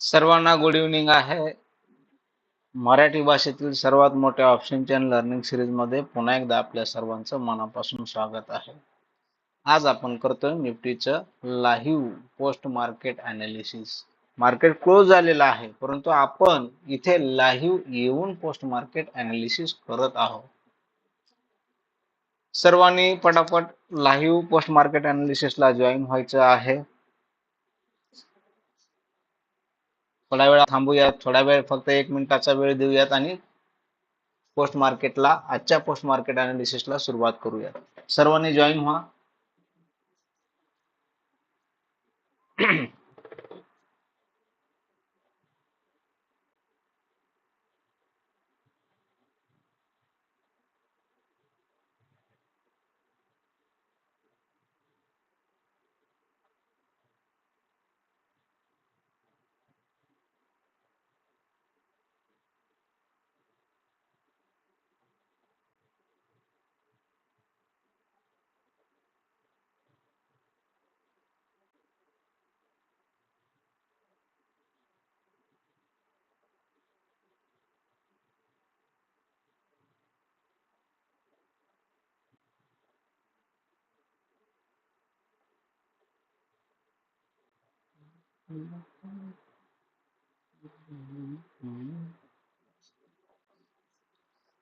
सर्वांना good evening आहे. मराठी भाषेतील सर्वात मोठ्या ऑप्शन चॅन लर्निंग सिरीजमध्ये पुन्हा एकदा आपल्या सर्वांचं मनापासून स्वागत आहे. आज आपण करतोय निफ्टीचं live post market analysis market close झालेलं आहे परंतु आपण इथे लाईव्ह येऊन पोस्ट मार्केट अनालिसिस करत आहोत. सर्वांनी पटापट लाईव्ह पोस्ट मार्केट अनालिसिसला जॉईन व्हायचं आहे. थोडा वेळ थांबूयात. थोडा वेळ फक्त एक मिनिटाचा वेळ देऊयात आणि पोस्ट मार्केटला आजच्या पोस्ट मार्केट अनालिसिसला सुरुवात करूयात. सर्वांनी जॉईन व्हा.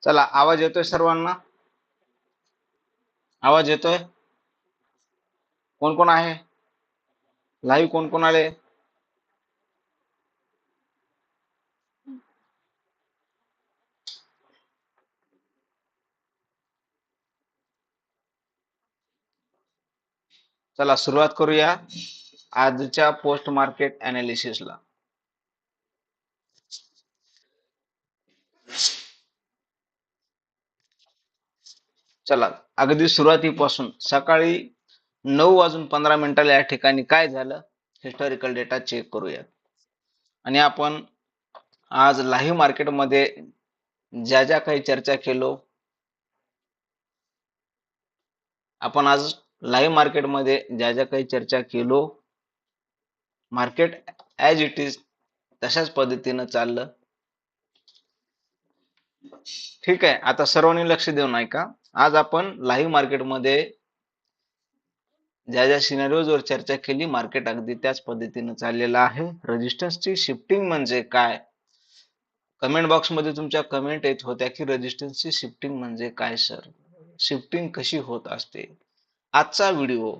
चला आवाज येतोय सर्वांना? आवाज येतोय? कोण कोण आहे? लाईव्ह कोण कोण आले? चला सुरुवात करूया. आजच्या पोस्ट मार्केट अनालिसिसला चला अगदी सुरुवातीपासून. सकाळी नऊ वाजून पंधरा मिनिटाला या ठिकाणी काय झालं हिस्टॉरिकल डेटा चेक करूयात. आणि आपण आज लाईव्ह मार्केटमध्ये ज्या ज्या काही चर्चा केलो आपण आज लाईव्ह मार्केटमध्ये ज्या ज्या काही चर्चा केलो मार्केट ॲज इट इज तशाच पद्धतीनं चाललं. ठीक आहे आता सर्वांनी लक्ष देऊन ऐका. आज आपण लाईव्ह मार्केटमध्ये ज्या ज्या सिनारिओजवर चर्चा केली मार्केट अगदी त्याच पद्धतीनं चाललेलं आहे. रजिस्टन्सची शिफ्टिंग म्हणजे काय? कमेंट बॉक्समध्ये तुमच्या कमेंट येत होत्या की रजिस्टन्सची शिफ्टिंग म्हणजे काय सर शिफ्टिंग कशी होत असते? आजचा व्हिडिओ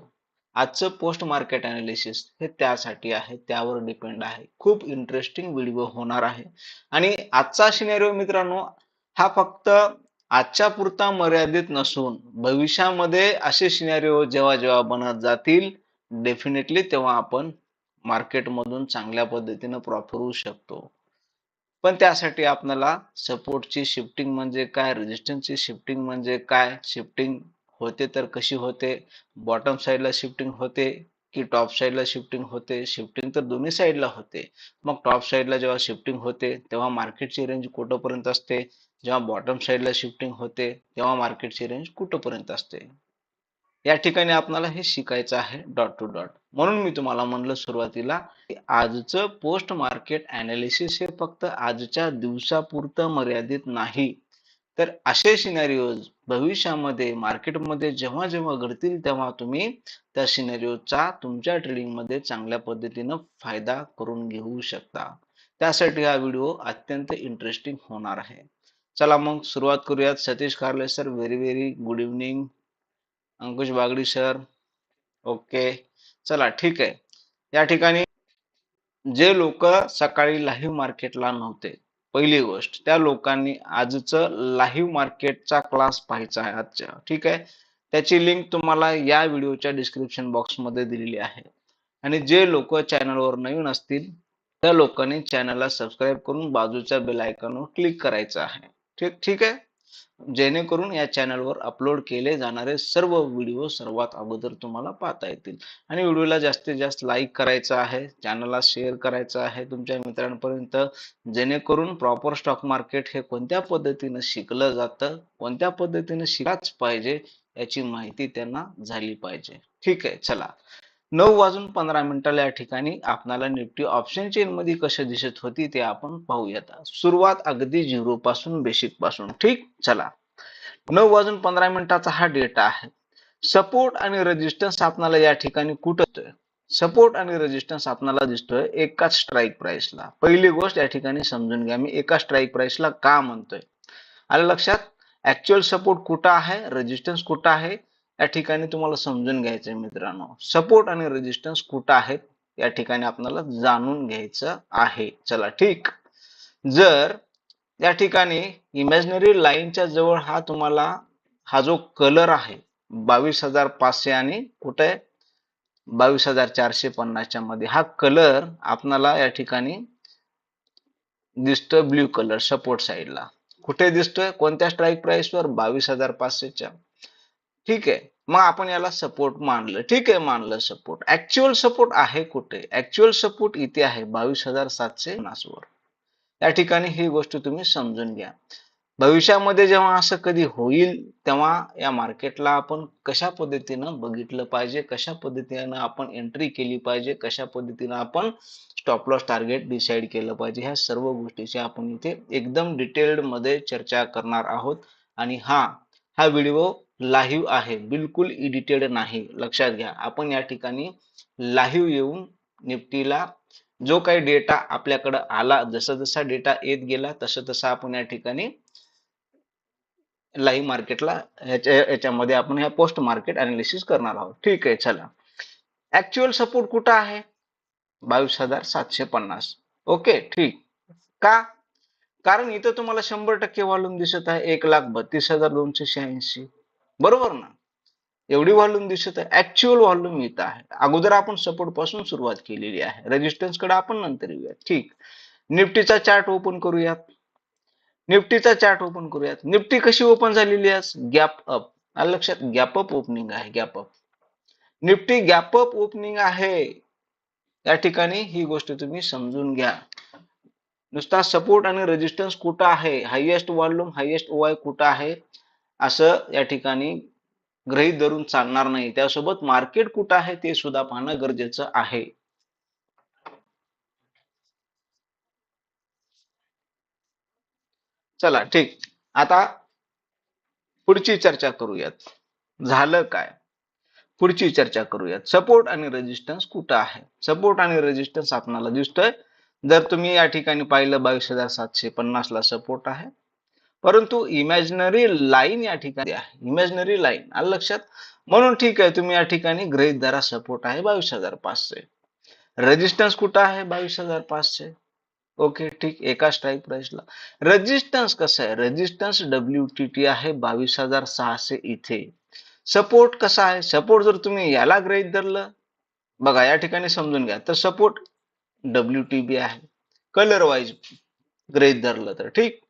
आजचं पोस्ट मार्केट अनालिसिस हे त्यासाठी आहे त्यावर डिपेंड आहे. खूप इंटरेस्टिंग व्हिडिओ होणार आहे. आणि आजचा सिनेरिओ मित्रांनो हा फक्त आजच्या पुरता मर्यादित नसून भविष्यामध्ये असे सिनेरिओ जेव्हा जेव्हा बनत जातील डेफिनेटली तेव्हा आपण मार्केटमधून चांगल्या पद्धतीनं प्रॉफिट होऊ शकतो. पण त्यासाठी आपल्याला सपोर्टची शिफ्टिंग म्हणजे काय रेजिस्टन्सची शिफ्टिंग म्हणजे काय शिफ्टिंग होते तर कशी होते? बॉटम साईडला शिफ्टिंग होते की टॉप साईडला शिफ्टिंग होते? शिफ्टिंग तर दोन्ही साईडला होते. मग टॉप साईडला जेव्हा शिफ्टिंग होते तेव्हा मार्केटची रेंज कुठंपर्यंत असते? जेव्हा बॉटम साईडला शिफ्टिंग होते तेव्हा मार्केटची रेंज कुठंपर्यंत असते? या ठिकाणी आपल्याला हे शिकायचं आहे डॉट टू डॉट म्हणून मी तुम्हाला म्हणलं सुरुवातीला की आजचं पोस्ट मार्केट अनालिसिस हे फक्त आजच्या दिवसापुरतं मर्यादित नाही. तर असे सिनारिओज भविष्यामध्ये मार्केटमध्ये जेव्हा जेव्हा घडतील तेव्हा तुम्ही त्या सिनारिओचा तुमच्या ट्रेडिंगमध्ये चांगल्या पद्धतीनं फायदा करून घेऊ शकता. त्यासाठी हा व्हिडिओ अत्यंत इंटरेस्टिंग होणार आहे. चला मग सुरुवात करूयात. Satish Karle sir very very good evening Ankush Bagdi sir okay चला ठीक आहे. या ठिकाणी जे लोक सकाळी लाईव्ह मार्केटला नव्हते पहिली गोष्ट त्या लोकांनी आजचं लाईव्ह मार्केटचा क्लास पाहायचा आहे आजच्या. ठीक आहे? त्याची लिंक तुम्हाला या व्हिडिओच्या डिस्क्रिप्शन बॉक्समध्ये दिलेली आहे. आणि जे लोक चॅनलवर नवीन असतील त्या लोकांनी चॅनलला सबस्क्राईब करून बाजूच्या बेल आयकॉनवर क्लिक करायचं आहे. ठीक ठीक आहे? जेणेकरून या चॅनलवर अपलोड केले जाणारे सर्व व्हिडिओ सर्वात अगोदर तुम्हाला पाहता येतील. आणि व्हिडिओला जास्तीत जास्त लाईक करायचं आहे चॅनलला शेअर करायचं आहे तुमच्या मित्रांपर्यंत जेणेकरून प्रॉपर स्टॉक मार्केट हे कोणत्या पद्धतीनं शिकलं जातं कोणत्या पद्धतीनं शिकाच पाहिजे याची माहिती त्यांना झाली पाहिजे. ठीक आहे चला. नऊ वाजून पंधरा मिनिटाला या ठिकाणी आपणाला निफ्टी ऑप्शन चेन मध्ये कशी दिसत होती ते आपण पाहूयात. सुरुवात अगदी झिरो पासून बेसिकपासून. ठीक? चला. नऊ वाजून पंधरा मिनिटाचा हा डेटा आहे. सपोर्ट आणि रेजिस्टन्स आपणाला या ठिकाणी कुठं सपोर्ट आणि रेजिस्टन्स आपणाला दिसतोय एकाच स्ट्राईक प्राइसला पहिली गोष्ट या ठिकाणी समजून घ्या. मी एका स्ट्राईक प्राइसला का म्हणतोय? आलं लक्षात? ऍक्च्युअल सपोर्ट कुठं आहे? रेजिस्टन्स कुठं आहे? या ठिकाणी तुम्हाला समजून घ्यायचंय मित्रांनो. सपोर्ट आणि रेजिस्टन्स कुठं आहेत? या ठिकाणी आपल्याला जाणून घ्यायचं आहे. चला ठीक. जर या ठिकाणी इमॅजिनरी लाईनच्या जवळ हा तुम्हाला हा जो कलर आहे बावीस हजार पाचशे आणि कुठे बावीस हजार चारशे पन्नासच्या मध्ये. हा कलर आपणाला या ठिकाणी दिसतोय ब्ल्यू कलर सपोर्ट साईडला कुठे दिसतोय? कोणत्या स्ट्राईक प्राइस वर? बावीस हजार पाचशेच्या. ठीक आहे. मग आपण याला सपोर्ट मानलं. ठीक आहे मानलं सपोर्ट ऍक्च्युअल सपोर्ट आहे कुठे? ऍक्च्युअल सपोर्ट इथे आहे बावीस हजार सातशे पन्नास वर. या ठिकाणी ही गोष्ट तुम्ही समजून घ्या. भविष्यामध्ये जेव्हा असं कधी होईल तेव्हा या मार्केटला आपण कशा पद्धतीनं बघितलं पाहिजे कशा पद्धतीनं आपण एंट्री केली पाहिजे कशा पद्धतीनं आपण स्टॉप लॉस टार्गेट डिसाईड केलं पाहिजे ह्या सर्व गोष्टीची आपण इथे एकदम डिटेल्डमध्ये चर्चा करणार आहोत. आणि हा हा व्हिडिओ लाईव्ह आहे. बिलकुल एडिटेड नाही. लक्षात घ्या. आपण या ठिकाणी लाईव्ह येऊन निफ्टीला जो काही डेटा आपल्याकडे आला जसा जसा डेटा येत गेला तसं तसा आपण या ठिकाणी लाईव्ह मार्केटला याच्यामध्ये आपण ह्या पोस्ट मार्केट अनालिसिस करणार आहोत. ठीक आहे चला. ऍक्च्युअल सपोर्ट कुठं आहे? बावीस हजार सातशे पन्नास. ओके ठीक. का? कारण इथं तुम्हाला शंभर टक्के व्हॉल्यूम दिसत आहे. एक लाख बत्तीस हजार दोनशे शहाऐंशी. बरोबर ना? एवढी व्हॉल्यूम दिसत आहे. ऍक्च्युअल व्हॉल्यूम येत आहे. अगोदर आपण सपोर्टपासून सुरुवात केलेली आहे. रेजिस्टन्सकडे आपण नंतर येऊया ठीक. निफ्टीचा चार्ट ओपन करूयात. निफ्टीचा चार्ट ओपन करूयात. निफ्टी कशी ओपन झालेली आहे? गॅप अप लक्षात? गॅप अप ओपनिंग आहे. Gap up Nifty gap up opening आहे. या ठिकाणी ही गोष्ट तुम्ही समजून घ्या. नुसता सपोर्ट आणि रेजिस्टन्स कुठं आहे? हायएस्ट व्हॉल्यूम हायएस्ट ओआय कुठं आहे? असं या ठिकाणी ग्रहित धरून चालणार नाही. त्यासोबत मार्केट कुठं आहे ते सुद्धा पाहणं गरजेचं आहे. चला ठीक. आता पुढची चर्चा करूयात. झालं काय? पुढची चर्चा करूयात. सपोर्ट आणि रेजिस्टन्स कुठं आहे? सपोर्ट आणि रेजिस्टन्स आपणाला दिसतोय. जर तुम्ही या ठिकाणी पाहिलं बावीस हजार सातशे पन्नास ला सपोर्ट आहे. परंतु इमॅजिनरी लाईन या ठिकाणी आहे. इमॅजिनरी लाईन आलं लक्षात? म्हणून ठीक आहे तुम्ही या ठिकाणी ग्रहित धरा सपोर्ट आहे बावीस हजार पाचशे. रेजिस्टन्स कुठं आहे? बावीस हजार पाचशे. ओके ठीक. एका स्ट्राईक प्राइसला रेजिस्टन्स कसं आहे? रेजिस्टन्स डब्ल्यू टी टी आहे बावीस हजार सहाशे इथे. सपोर्ट कसा आहे? सपोर्ट जर तुम्ही याला ग्रहित धरलं बघा या ठिकाणी समजून घ्या. तर सपोर्ट डब्ल्यू टी बी आहे. कलर वाईज ग्रहित धरलं तर. ठीक?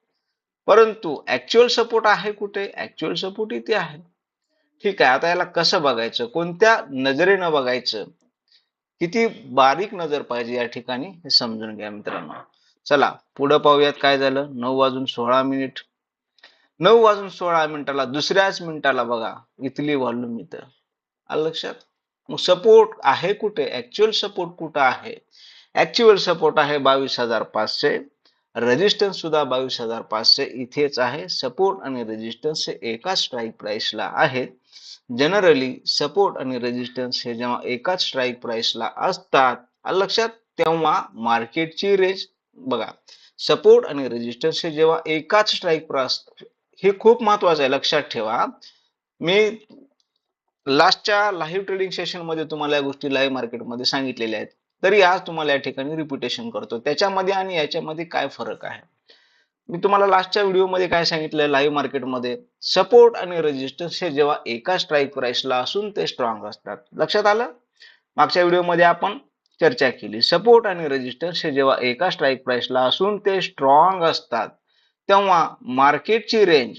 परंतु ऍक्च्युअल सपोर्ट आहे कुठे? ऍक्च्युअल सपोर्ट इथे आहे. ठीक आहे आता याला कसं बघायचं? कोणत्या नजरेनं बघायचं? किती बारीक नजर पाहिजे या ठिकाणी हे समजून घ्या मित्रांनो. चला पुढं पाहूयात काय झालं? नऊ वाजून सोळा मिनिट. नऊ वाजून सोळा मिनिटाला दुसऱ्याच मिनिटाला बघा इथली व्हॉल्यूम इथं. आलं लक्षात? मग सपोर्ट आहे कुठे? ऍक्च्युअल सपोर्ट कुठं आहे? ऍक्च्युअल सपोर्ट आहे बावीस हजार पाचशे. रेजिस्टन्स सुद्धा बावीस हजार पाचशे इथेच आहे. सपोर्ट आणि रेजिस्टन्स हे एकाच स्ट्राईक प्राइसला आहेत. जनरली सपोर्ट आणि रेजिस्टन्स हे जेव्हा एकाच स्ट्राईक प्राइसला असतात लक्षात? तेव्हा मार्केटची रेंज बघा. सपोर्ट आणि रेजिस्टन्स हे जेव्हा एकाच स्ट्राईक प्राइस हे खूप महत्वाचं आहे. लक्षात ठेवा. मी लास्टच्या लाईव्ह ट्रेडिंग सेशनमध्ये तुम्हाला या गोष्टी लाईव्ह मार्केटमध्ये सांगितलेल्या आहेत. तरी आज तुम्हाला या ठिकाणी रिपिटेशन करतो. त्याच्यामध्ये आणि याच्यामध्ये काय फरक आहे? मी तुम्हाला लास्टच्या व्हिडिओमध्ये काय सांगितलं? लाईव्ह मार्केटमध्ये सपोर्ट आणि रेजिस्टन्स हे जेव्हा एका स्ट्राईक प्राईसला असून ते स्ट्रॉंग असतात. लक्षात आलं? मागच्या व्हिडिओमध्ये आपण चर्चा केली. सपोर्ट आणि रेजिस्टन्स हे जेव्हा एका स्ट्राईक प्राईसला असून ते स्ट्रॉंग असतात तेव्हा मार्केटची range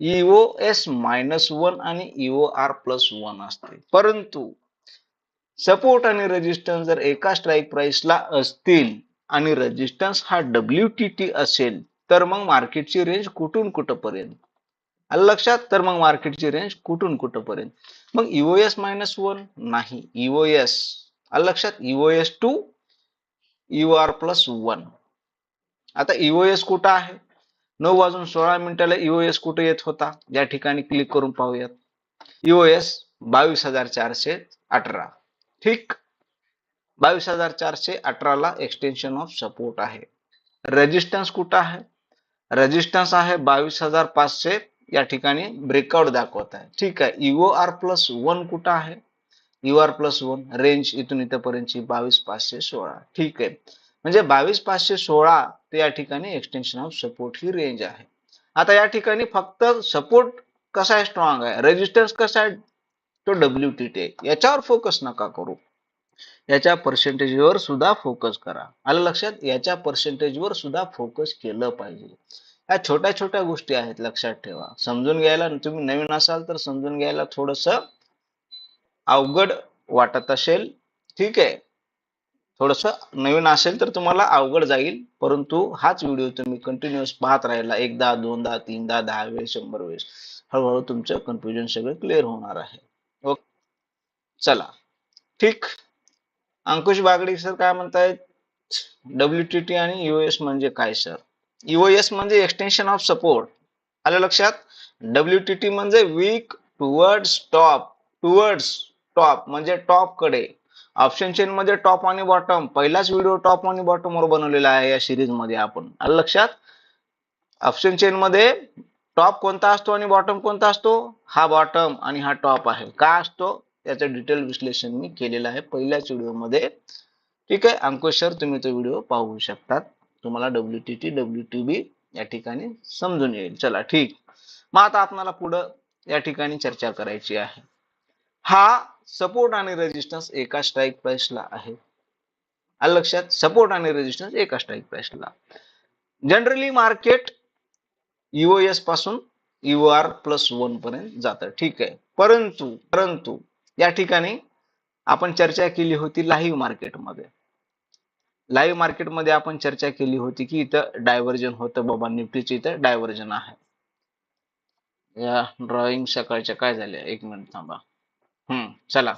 EO S minus one आणि इओ आर प्लस वन असते. परंतु सपोर्ट आणि रेजिस्टन्स जर एका स्ट्राईक प्राइसला असतील आणि रेजिस्टन्स हा डब्ल्यू टी टी असेल तर मग मार्केटची रेंज कुठून कुठंपर्यंत? आलं लक्षात? तर मग मार्केटची रेंज कुठून कुठंपर्यंत? मग इओएस मायनस वन नाही. ईओएस आलं लक्षात? EOS to U R plus one आता इओएस कुठं आहे? नऊ वाजून सोळा मिनिटाला इओएस कुठे येत होता? या ठिकाणी क्लिक करून पाहूयात. इओएस बावीस हजार चारशे अठरा. ठीक. बावीस हजार चारशे अठराला एक्सटेन्शन ऑफ सपोर्ट आहे. रेजिस्टन्स कुठं आहे? रेजिस्टन्स आहे बावीस हजार पाचशे या ठिकाणी ब्रेकआउट दाखवत आहे. ठीक आहे. इओ आर प्लस वन कुठं आहे? U R plus one range इथून इथपर्यंतची बावीस पाचशे सोळा. ठीक आहे. म्हणजे बावीस पाचशे सोळा ते या ठिकाणी एक्सटेन्शन ऑफ सपोर्ट ही रेंज आहे. आता या ठिकाणी फक्त सपोर्ट कसा आहे स्ट्रॉंग आहे? रेजिस्टन्स कसा आहे तो डब्ल्यू टी टी आहे याच्यावर फोकस नका करू. याच्या पर्सेंटेजवर सुद्धा फोकस करा. आलं लक्षात? याच्या पर्सेंटेजवर सुद्धा फोकस केलं पाहिजे. ह्या छोट्या छोट्या गोष्टी आहेत लक्षात ठेवा. समजून घ्यायला तुम्ही नवीन असाल तर समजून घ्यायला थोडस अवघड वाटत असेल. ठीक आहे? थोडस नवीन असेल तर तुम्हाला अवघड जाईल. परंतु हाच व्हिडिओ तुम्ही कंटिन्युअस पाहत राहिला. एकदा दोनदा तीनदा दहा वेळेस शंभर वेळेस. हळूहळू तुमचं कन्फ्युजन सगळं क्लिअर होणार आहे. ओके. चला. ठीक. अंकुश बागडी सर काय म्हणतायत? डब्ल्यू टी टी आणि युएस म्हणजे काय सर? युएस म्हणजे एक्सटेन्शन ऑफ सपोर्ट आलं लक्षात? डब्ल्यू टी टी म्हणजे weak towards top towards top म्हणजे टॉपकडे. ऑप्शन चेन मध्ये टॉप आणि बॉटम पहिलाच व्हिडिओ टॉप आणि बॉटम वर बनवलेला आहे या सिरीजमध्ये आपण. आलं लक्षात? ऑप्शन चेन मध्ये टॉप कोणता असतो आणि बॉटम कोणता असतो? हा बॉटम आणि हा टॉप आहे. का असतो? याचं डिटेल विश्लेषण मी केलेलं आहे पहिल्याच व्हिडिओमध्ये ठीक आहे? अंकुश सर तुम्ही तो व्हिडिओ पाहू शकतात. तुम्हाला W T T W T B या ठिकाणी समजून येईल. चला ठीक. मग आता आपणाला पुढं या ठिकाणी चर्चा करायची आहे. हा सपोर्ट आणि रेजिस्टन्स एका स्ट्राईक प्राइसला आहे. लक्षात? सपोर्ट आणि रेजिस्टन्स एका स्ट्राईक प्राइसला जनरली मार्केट युओएसपासून यू आर प्लस वन पर्यंत जातं. ठीक आहे. परंतु परंतु या ठिकाणी आपण चर्चा केली होती लाईव्ह मार्केटमध्ये लाईव्ह मार्केटमध्ये आपण चर्चा केली होती की इथं डायव्हर्जन होतं बाबा निफ्टीचे इथं डायव्हर्जन आहे. या ड्रॉइंग सकाळच्या काय झाल्या? एक मिनिट थांबा. हम्म चला.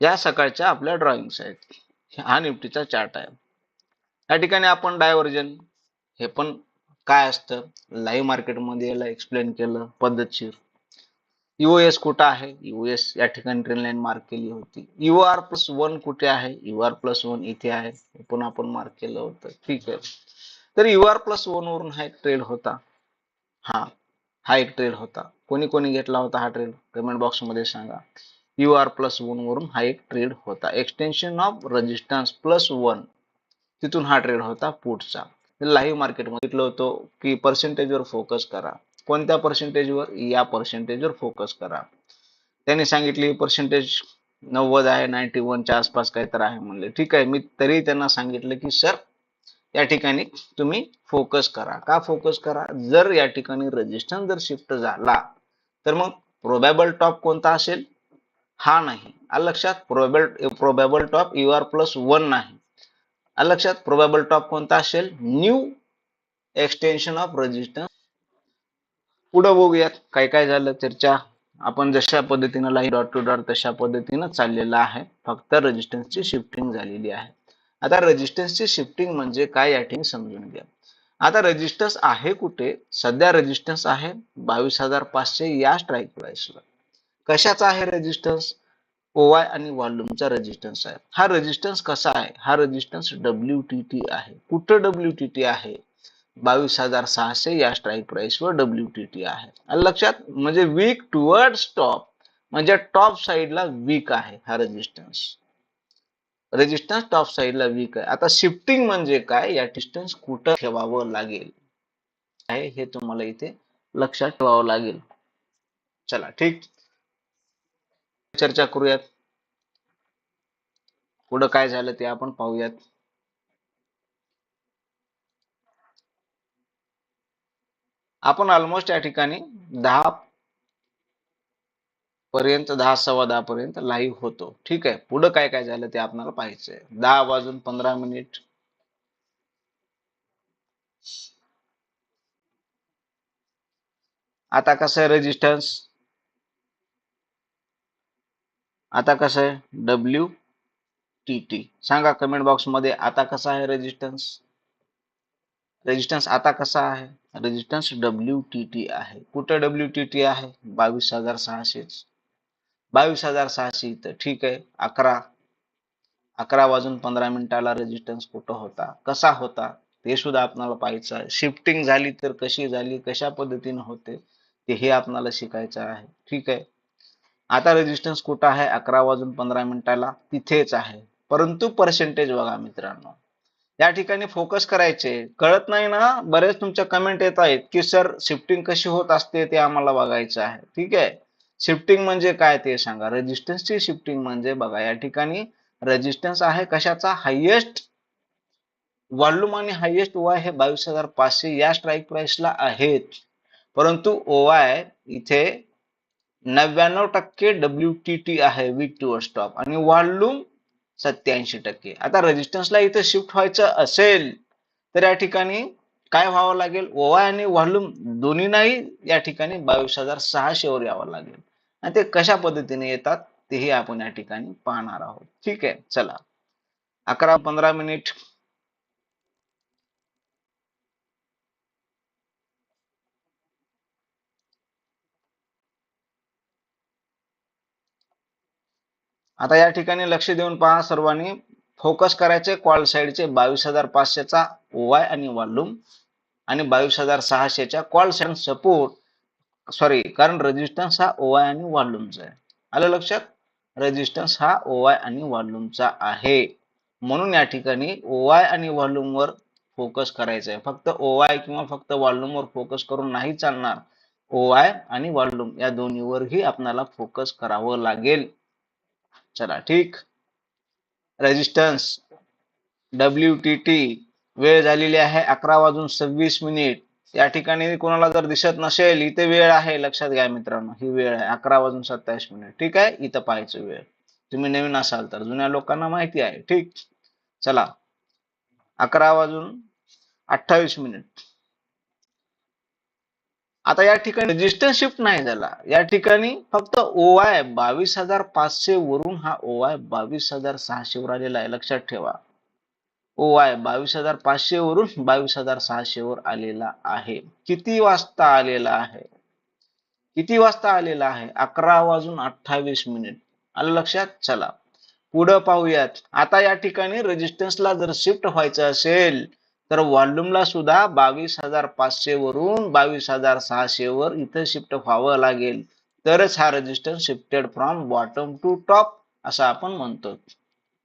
या सकाळच्या आपल्या ड्रॉइंग्स आहेत. हा निफ्टीचा चार्ट आहे. या ठिकाणी आपण डायव्हर्जन हे पण काय असतं? लाईव्ह मार्केटमध्ये याला एक्सप्लेन केलं पद्धतशीर. युएस कुठं आहे? युएस या ठिकाणी ट्रेन लाईन मार्क केली होती. यू आर प्लस वन कुठे आहे? यू आर प्लस वन इथे आहे. पण आपण मार्क केलं होतं. ठीक आहे. तर यू आर प्लस वन वरून हा एक ट्रेड होता. हा हा एक ट्रेड होता. कोणी कोणी घेतला होता हा ट्रेड कमेंट बॉक्समध्ये सांगा. यू आर प्लस वन वरून हा एक ट्रेड होता. Extension of resistance plus one तिथून हा ट्रेड होता पुढचा. लाईव्ह मार्केटमध्ये म्हटलं होतो की पर्सेंटेजवर फोकस करा. कोणत्या पर्सेंटेजवर या पर्सेंटेजवर फोकस करा. त्यांनी सांगितले पर्सेंटेज नव्वद आहे नाईन्टी वनच्या आसपास काहीतरी तर आहे म्हणले. ठीक आहे मी तरी त्यांना सांगितलं की सर या ठिकाणी तुम्ही फोकस करा. का फोकस करा? जर या ठिकाणी रजिस्टन्स जर शिफ्ट झाला तर मग प्रोबॅबल टॉप कोणता असेल? हा नाही. लक्षात probable probable top U R plus one नाही. लक्षात प्रोबॅबल टॉप कोणता असेल? न्यू एक्सटेन्शन ऑफ रेजिस्टन्स पुढे बघूयात काय काय झालं चर्चा. आपण जशा पद्धतीनं लाईन डॉट टू डॉट तशा पद्धतीनं चाललेला आहे. फक्त रेजिस्टन्सची शिफ्टिंग झालेली आहे. आता रेजिस्टन्सची शिफ्टिंग म्हणजे काय या ठिकाणी समजून घ्या. आता रेजिस्टन्स आहे कुठे? सध्या रेजिस्टन्स आहे बावीस हजार पाचशे या स्ट्राईक प्राइसला कशाचा आहे रेजिस्टन्स ओवाय आणि व्हॉल्यूमचा रेजिस्टन्स आहे. हा रेजिस्टन्स कसा आहे? हा रेजिस्टन्स डब्ल्यू टी टी आहे. कुठं डब्ल्यू टी टी आहे? बावीस हजार सहाशे या स्ट्राईक प्राइस वर डब्ल्यू टी टी आहे. लक्षात म्हणजे वीक टुवर्ड्स टॉप म्हणजे टॉप साईडला वीक आहे हा रेजिस्टन्स रेजिस्टन्स टॉप साईडला वीक आहे. आता शिफ्टिंग म्हणजे काय? या डिस्टन्स कुठं ठेवावं लागेल? आहे हे तुम्हाला इथे लक्षात ठेवावं लागेल. चला ठीक? चर्चा करूयात. पुढं काय झालं ते आपण पाहूयात. आपण ऑलमोस्ट या ठिकाणी दहा पर्यंत दहा सव्वा दहा पर्यंत लाईव्ह होतो. ठीक आहे? पुढं काय काय झालं ते आपल्याला पाहायचंय. दहा वाजून पंधरा मिनिट आता कसं आहे रेजिस्टन्स आता कसं आहे? डब्ल्यू टी टी सांगा कमेंट बॉक्समध्ये आता कसा आहे रेजिस्टन्स रेजिस्टन्स आता कसा आहे? रेजिस्टन्स डब्ल्यू टी टी आहे. कुठं डब्ल्यू टी टी आहे? बावीस हजार सहाशेच. बावीस हजार सहाशे इथं. ठीक आहे. अकरा. अकरा वाजून पंधरा मिनिटाला रेजिस्टन्स कुठं होता? कसा होता? ते सुद्धा आपल्याला पाहायचं आहे. शिफ्टिंग झाली तर कशी झाली? कशा पद्धतीने होते? ते हे आपल्याला शिकायचं आहे. ठीक आहे. आता रेजिस्टन्स कुठं आहे? अकरा वाजून पंधरा मिनिटाला तिथेच आहे. परंतु पर्सेंटेज बघा मित्रांनो. या ठिकाणी फोकस करायचे. कळत नाही ना? बरेच तुमच्या कमेंट येत आहेत की सर शिफ्टिंग कशी होत असते ते आम्हाला बघायचं आहे. ठीक आहे? शिफ्टिंग म्हणजे काय ते सांगा. रेजिस्टन्सची शिफ्टिंग म्हणजे बघा या ठिकाणी रेजिस्टन्स आहे कशाचा? हायेस्ट वॉल्यूम आणि हायेस्ट ओआय हे बावीस हजार पाचशे या स्ट्राईक प्राइसला आहेत. परंतु ओआय इथे नव्याण्णव टक्के डब्ल्यू टी टी आहे वीक टू स्टॉप आणि वॉल्यूम सत्याऐंशी टक्के. आता रेजिस्टन्सला इथे शिफ्ट व्हायचं असेल तर या ठिकाणी काय व्हावं लागेल? ओवाय आणि व्हॉल्यूम दोन्ही नाही या ठिकाणी बावीस हजार सहाशेवर यावं लागेल. आणि ते कशा पद्धतीने येतात तेही आपण या ठिकाणी पाहणार आहोत. ठीक आहे चला. अकरा पंधरा मिनिट. आता या ठिकाणी लक्ष देऊन पहा सर्वांनी. फोकस करायचे कॉल साईडचे बावीस हजार पाचशेचा ओवाय आणि वॉल्यूम आणि बावीस हजार सहाशेच्या कॉल साईड सपोर्ट सॉरी कारण रेजिस्टन्स हा ओवाय आणि वॉल्यूमचा आहे. आलं लक्षात? रेजिस्टन्स हा ओवाय आणि वॉल्यूमचा आहे. म्हणून या ठिकाणी ओवाय आणि व्हॉल्यूमवर फोकस करायचा आहे फक्त ओवाय किंवा फक्त वॉल्यूम वर फोकस करून नाही चालणार. ओवाय आणि वॉल्यूम या दोन्हीवरही आपल्याला फोकस करावं लागेल. चला ठीक. रेजिस्टन्स डब्ल्यू टी टी वेळ झालेली आहे अकरा वाजून सव्वीस मिनिट. या ठिकाणी कोणाला जर दिसत नसेल इथे वेळ आहे. लक्षात घ्या मित्रांनो ही वेळ आहे. अकरा वाजून सत्तावीस मिनिट. ठीक आहे? इथं पाहायचं वेळ. तुम्ही नवीन असाल तर जुन्या लोकांना माहिती आहे. ठीक. चला. अकरा वाजून अठ्ठावीस मिनिट. आता या ठिकाणी रजिस्टर शिफ्ट नाही झाला. या ठिकाणी फक्त ओवाय बावीस हजार पाचशे वरून हा ओवाय बावीस हजार सहाशे वर आलेला आहे. लक्षात ठेवा. ओवाय बावीस हजार पाचशे वरून बावीस हजार सहाशे वर आलेला आहे. किती वाजता आलेला आहे? किती वाजता आलेला आहे? अकरा वाजून अठ्ठावीस मिनिट आलं लक्षात? चला. पुढं पाहूयात. आता या ठिकाणी रेजिस्टन्सला जर शिफ्ट व्हायचं असेल तर वॉल्यूमला सुद्धा बावीस हजार पाचशे वरून बावीस हजार सहाशे वर इथं शिफ्ट व्हावं लागेल. तरच हा register shifted from bottom to top असं आपण म्हणतो.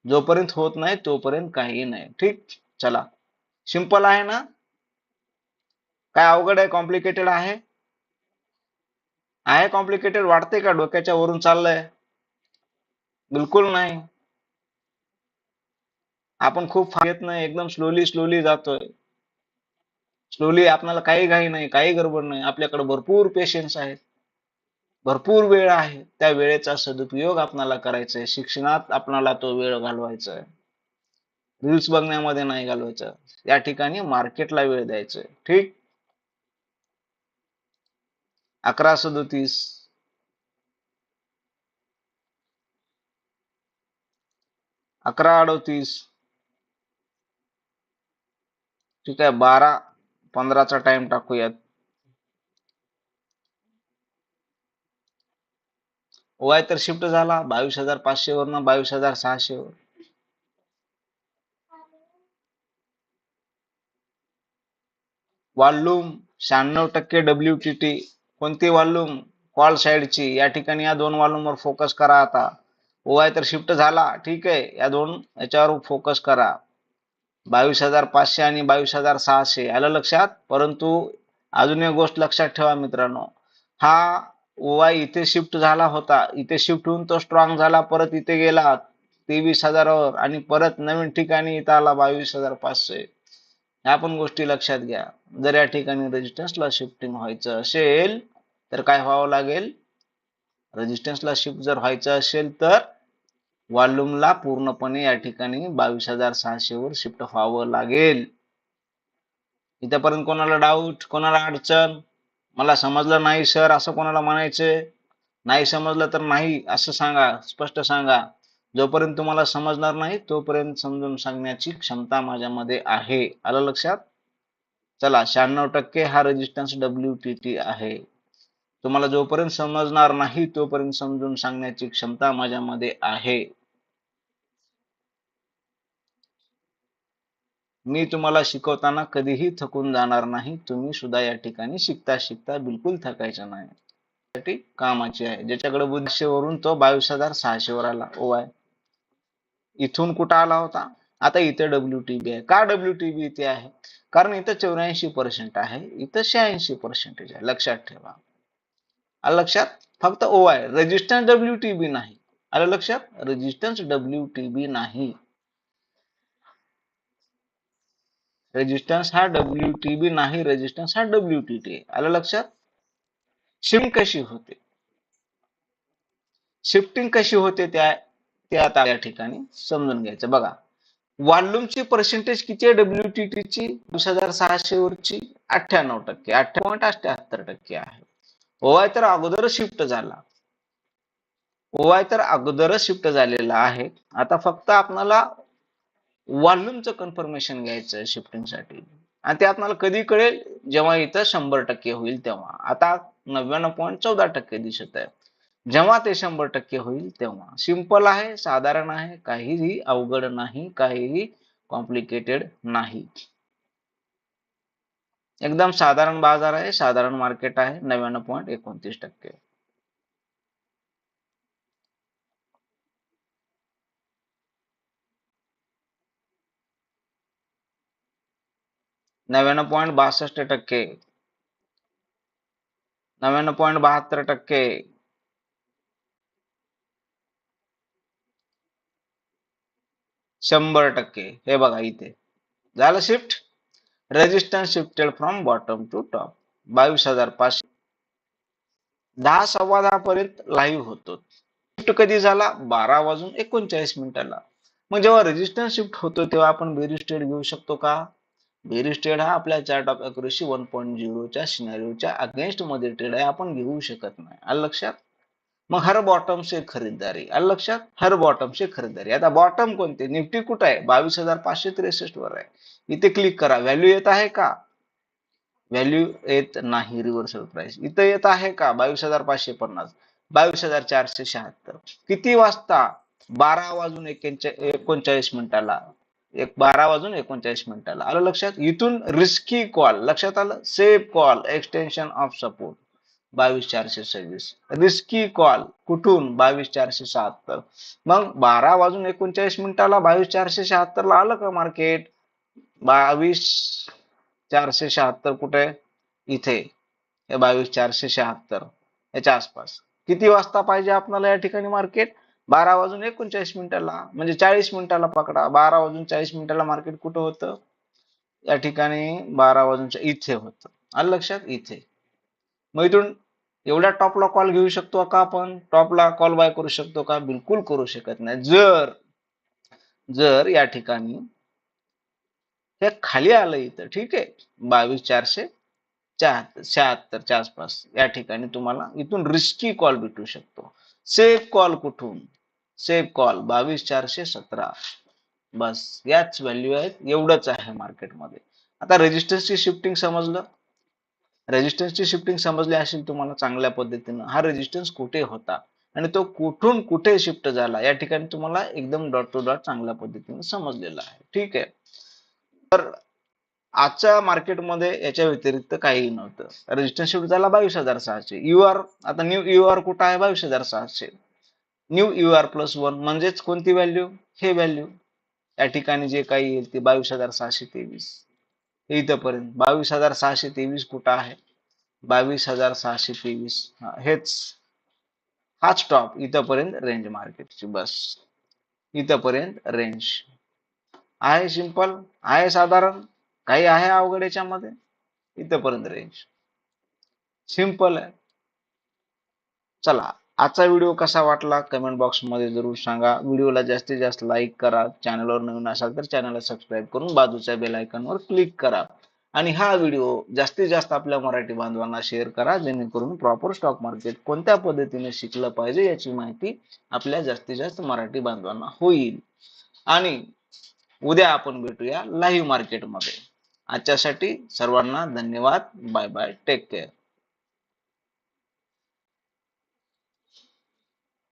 जोपर्यंत होत नाही तोपर्यंत काही नाही. ठीक? चला. सिंपल आहे ना? काय अवघड आहे कॉम्प्लिकेटेड आहे? आहे कॉम्प्लिकेटेड वाटते का डोक्याच्या वरून चाललंय? बिलकुल नाही. आपण खूप फायत नाही एकदम स्लोली स्लोली जातोय. स्लोली आपल्याला काही घाई नाही काही गडबड नाही. आपल्याकडे भरपूर पेशन्स आहेत भरपूर वेळ आहे. त्या वेळेचा सदुपयोग आपणाला करायचा आहे शिक्षणात आपणाला तो वेळ घालवायचा आहे रील्स बघण्यामध्ये नाही घालवायचा. या ठिकाणी मार्केटला वेळ द्यायचा आहे ठीक? अकरा सदोतीस. अकरा अडोतीस. ठीक आहे बारा पंधराचा टाइम टाकूयात. वाय तर शिफ्ट झाला बावीस हजार पाचशे वरनं बावीस हजार सहाशे वर. वॉल्यूम शहाण्णव टक्के डब्ल्यू टी टी कोणती वॉल्यूम कॉल साईडची या ठिकाणी या दोन वॉल्यूम वर फोकस करा आता. ओवाय तर शिफ्ट झाला ठीक आहे. या दोन याच्यावर फोकस करा. बावीस हजार पाचशे आणि बावीस हजार सहाशे. आलं लक्षात? परंतु अजून एक गोष्ट लक्षात ठेवा मित्रांनो. हा ओवाय इथे शिफ्ट झाला होता. इथे शिफ्ट होऊन तो स्ट्रॉंग झाला परत इथे गेला तेवीस हजारावर आणि परत नवीन ठिकाणी इथं आला बावीस हजार पाचशे. ह्या पण गोष्टी लक्षात घ्या. जर या ठिकाणी रेजिस्टन्सला शिफ्टिंग व्हायचं असेल तर काय व्हावं लागेल? रेजिस्टन्सला शिफ्ट जर व्हायचं असेल तर वॉल्यूमला पूर्णपणे या ठिकाणी बावीस हजार सहाशे वर शिफ्ट व्हावं लागेल. इथपर्यंत कोणाला डाऊट कोणाला अडचण? मला समजलं नाही सर असं कोणाला म्हणायचंय? नाही समजलं तर नाही असं सांगा स्पष्ट सांगा. जोपर्यंत तुम्हाला समजणार नाही तोपर्यंत समजून सांगण्याची क्षमता माझ्यामध्ये आहे. आलं लक्षात? चला शहाण्णव टक्के हा रेजिस्टन्स डब्ल्यू टी टी आहे. तुम्हाला जोपर्यंत समजणार नाही तोपर्यंत समजून सांगण्याची क्षमता माझ्यामध्ये आहे. मी तुम्हाला शिकवताना कधीही थकून जाणार नाही. तुम्ही सुद्धा या ठिकाणी शिकता शिकता बिलकुल थकायचं नाही. साठी कामाची आहे. ज्याच्याकडे बुद्धशेवरून तो बावीस हजार सहाशे वर आला. ओ आहे इथून कुठं आला होता? आता इथे डब्ल्यू टी बी आहे. का डब्ल्यू टी बी इथे आहे? कारण इथं चौऱ्याऐंशी पर्सेंट आहे. इथं शहाऐंशी पर्सेंटेज आहे. लक्षात ठेवा. लक्षात? फक्त ओ आहे रेजिस्टन्स डब्ल्यू टी बी नाही. आलं लक्षात? रेजिस्टन्स डब्ल्यू टी बी नाही. रेजिस्टन्स हा डब्ल्यू टी बी नाही रेजिस्टन्स हा डब्ल्यू टी टी आलं लक्षात? शिफ्टिंग कशी होते? शिफ्टिंग कशी होते त्या ते आता या ठिकाणी समजून घ्यायचं. बघा वॉल्यूमची पर्सेंटेज किती आहे? डब्ल्यू टी टी ची वीस हजार सहाशे वरची अठ्ठ्याण्णव टक्के. अठ्ठ्या पॉईंट अठ्याहत्तर टक्के आहे. ओवाय तर अगोदरच शिफ्ट झाला. ओवाय तर अगोदरच शिफ्ट झालेला आहे. आता फक्त आपल्याला वॉल्यूमचं कन्फर्मेशन घ्यायचं शिफ्टिंगसाठी आणि ते आपल्याला कधी कळेल? जेव्हा इथं शंभर टक्के होईल तेव्हा. आता नव्याण्णव पॉईंट चौदा टक्के दिसत आहे. जेव्हा ते शंभर टक्के होईल तेव्हा. सिंपल आहे साधारण आहे काहीही अवघड नाही काहीही कॉम्प्लिकेटेड नाही. एकदम साधारण बाजार आहे साधारण मार्केट आहे नव्याण्णव पॉईंट एकोणतीस टक्के. नव्याण्णव पॉईंट बासष्ट टक्के. नव्याण्णव पॉईंट बहात्तर टक्के. शंभर टक्के. हे बघा इथे. झालं shift resistance shifted from bottom to top बावीस हजार पाचशे. दहा सव्वा दहा पर्यंत लाईव्ह होतो. शिफ्ट कधी झाला? बारा वाजून एकोणचाळीस मिनिटाला. मग जेव्हा रेजिस्टन्स शिफ्ट होतो तेव्हा आपण बेरिस्टेड घेऊ शकतो का? बेरीज ट्रेड हा आपल्या chart of accuracy one point झिरोच्या सिनारिओच्या अगेन्स्टमध्ये ट्रेड आहे. आपण घेऊ शकत नाही. आलं लक्षात? मग हर बॉटम से खरीदारी आलं लक्षात? हर बॉटम से खरीदारी आता बॉटम कोणते? निफ्टी कुठं आहे? बावीस हजार पाचशे त्रेसष्ट वर आहे. इथे क्लिक करा. व्हॅल्यू येत आहे का? व्हॅल्यू येत नाही. रिव्हर्सल प्राइस इथं येत आहे का? बावीस हजार पाचशे पन्नास. बावीस हजार चारशे शहात्तर. किती वाजता? बारा वाजून एकोणचाळीस मिनिटाला. एक बारा वाजून एकोणचाळीस मिनिटाला. आलं लक्षात? इथून रिस्की कॉल लक्षात आलं? Safe call extension of support बावीस चारशे सव्वीस. रिस्की कॉल कुठून? बावीस चारशे शहात्तर. मग बारा वाजून एकोणचाळीस मिनिटाला बावीस चारशे शहात्तर ला आलं का मार्केट बावीस चारशे शहात्तर कुठे? इथे. हे बावीस चारशे शहात्तर. याच्या आसपास. किती वाजता पाहिजे आपल्याला या ठिकाणी मार्केट बारा वाजून एकोणचाळीस मिनिटाला म्हणजे चाळीस मिनिटाला पकडा. बारा वाजून चाळीस मिनिटाला मार्केट कुठं होतं? या ठिकाणी बारा वाजून इथे होतं. आलं लक्षात? इथे. मग इथून एवढ्या टॉपला कॉल घेऊ शकतो का आपण? टॉपला कॉल बाय करू शकतो का? बिलकुल करू शकत नाही. जर जर या ठिकाणी हे खाली आलं इथं ठीक आहे? बावीस चारशे शहात्तर शहात्तरच्या आसपास या ठिकाणी तुम्हाला इथून रिस्की कॉल भेटू शकतो. सेफ कॉल कुठून? सेफ कॉल बावीस चारशे सतरा. बस याच व्हॅल्यू आहेत. एवढंच आहे मार्केटमध्ये आता रेजिस्टन्सची शिफ्टिंग समजलं? रेजिस्टन्सची शिफ्टिंग समजली असेल तुम्हाला चांगल्या पद्धतीनं. हा रेजिस्टन्स कुठे होता? आणि तो कुठून कुठे शिफ्ट झाला? या ठिकाणी तुम्हाला एकदम डॉट टू डॉट चांगल्या पद्धतीने समजलेला आहे. ठीक आहे? तर आजच्या मार्केटमध्ये याच्या व्यतिरिक्त काही नव्हतं. रेजिस्टन्स शिफ्ट झाला बावीस हजार सहाशे. यू आर आता न्यू यू आर कुठं आहे? बावीस हजार सहाशे. New U R plus one म्हणजेच कोणती व्हॅल्यू हे व्हॅल्यू या ठिकाणी जे काही येईल ते बावीस हजार सहाशे तेवीस. इथंपर्यंत बावीस हजार सहाशे तेवीस कुठं आहे? बावीस हजार सहाशे तेवीस. हेच. हाच टॉप इथंपर्यंत रेंज मार्केटची बस. इथंपर्यंत रेंज आहे सिंपल आहे साधारण? काही आहे अवघड याच्यामध्ये? इथंपर्यंत रेंज सिंपल आहे. चला. आजचा व्हिडिओ कसा वाटला कमेंट बॉक्समध्ये जरूर सांगा. व्हिडिओला जास्तीत जास्त लाईक करा. चॅनलवर नवीन असाल तर चॅनलला सबस्क्राईब करून बाजूच्या बेल आयकॉनवर क्लिक करा. आणि हा व्हिडिओ जास्तीत जास्त आपल्या मराठी बांधवांना शेअर करा जेणेकरून प्रॉपर स्टॉक मार्केट कोणत्या पद्धतीने शिकलं पाहिजे याची माहिती आपल्या जास्तीत जास्त मराठी बांधवांना होईल. आणि उद्या आपण भेटूया लाईव्ह मार्केटमध्ये आजच्यासाठी सर्वांना धन्यवाद. Bye bye take care